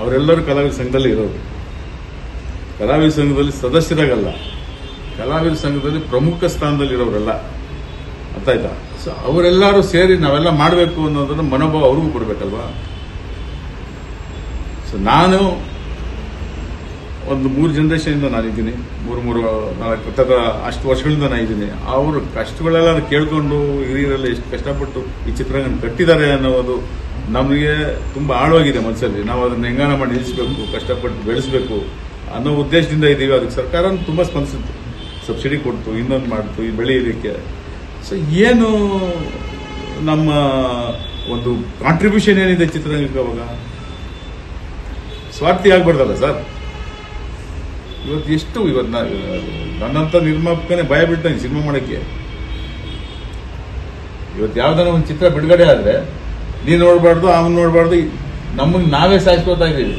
ಅವರೆಲ್ಲರೂ ಕಲಾವಿದ ಸಂಘದಲ್ಲಿ ಇರೋರು. ಕಲಾವಿದ ಸಂಘದಲ್ಲಿ ಸದಸ್ಯರಾಗಲ್ಲ. ಕಲಾವಿದ ಸಂಘದಲ್ಲಿ ಪ್ರಮುಖ ಸ್ಥಾನದಲ್ಲಿ ಇರೋರೆಲ್ಲ. ಅರ್ಥ ಆಯ್ತಾ ಸೊ ಅವರೆಲ್ಲರೂ ಸೇರಿ ನಾವೆಲ್ಲ ಮಾಡಬೇಕು ಅನ್ನೋದನ್ನು ಮನೋಭಾವ ಅವ್ರಿಗೂ ಕೊಡಬೇಕಲ್ವಾ? ಸೊ ನಾನು ಒಂದು ಮೂರು ಜನ್ರೇಷನಿಂದ ನಾನಿದ್ದೀನಿ. ಮೂರು ಮೂರು, ನಾಲ್ಕು ತರ ಅಷ್ಟು ವರ್ಷಗಳಿಂದ ನಾನು ಇದ್ದೀನಿ ಅವರು ಕಷ್ಟಗಳೆಲ್ಲ ಕೇಳ್ಕೊಂಡು ಹಿರಿಯರೆಲ್ಲ ಎಷ್ಟು ಕಷ್ಟಪಟ್ಟು ಈ ಚಿತ್ರರಂಗನ ಕಟ್ಟಿದ್ದಾರೆ ಅನ್ನೋದು ನಮಗೆ ತುಂಬ ಆಳವಾಗಿದೆ ಮನಸ್ಸಲ್ಲಿ. ನಾವು ಅದನ್ನು ಹೆಂಗಾನ ಮಾಡಿ ನಿಲ್ಲಿಸಬೇಕು, ಕಷ್ಟಪಟ್ಟು ಬೆಳೆಸಬೇಕು ಅನ್ನೋ ಉದ್ದೇಶದಿಂದ ಇದ್ದೀವಿ. ಅದಕ್ಕೆ ಸರ್ಕಾರ ತುಂಬ ಸ್ಪಂದಿಸಿತ್ತು. ಸಬ್ಸಿಡಿ ಕೊಡ್ತು, ಇನ್ನೊಂದು ಮಾಡ್ತು, ಈ ಬೆಳೆಯೋದಕ್ಕೆ ಸೊ ಏನು ನಮ್ಮ ಒಂದು ಕಾಂಟ್ರಿಬ್ಯೂಷನ್ ಏನಿದೆ ಚಿತ್ರರಂಗಕ್ಕೆ ಅವಾಗ? ಸ್ವಾರ್ಥಿ ಆಗ್ಬಾರ್ದಲ್ಲ ಸರ್? ಇವತ್ತು ಎಷ್ಟು, ಇವತ್ತು ನನ್ನಂಥ ನಿರ್ಮಾಪಕನೇ ಭಯ ಬಿಡ್ತಾನೆ ಸಿನಿಮಾ ಮಾಡೋಕ್ಕೆ. ಇವತ್ತು ಯಾವ್ದಾನ ಒಂದು ಚಿತ್ರ ಬಿಡುಗಡೆ ಆದ್ರೆ ನೀನ್ ನೋಡಬಾರ್ದು ಅವನು ನೋಡಬಾರ್ದು ನಮಗೆ ನಾವೇ ಸಾಯಿಸ್ಕೋತಾ ಇದೀವಿ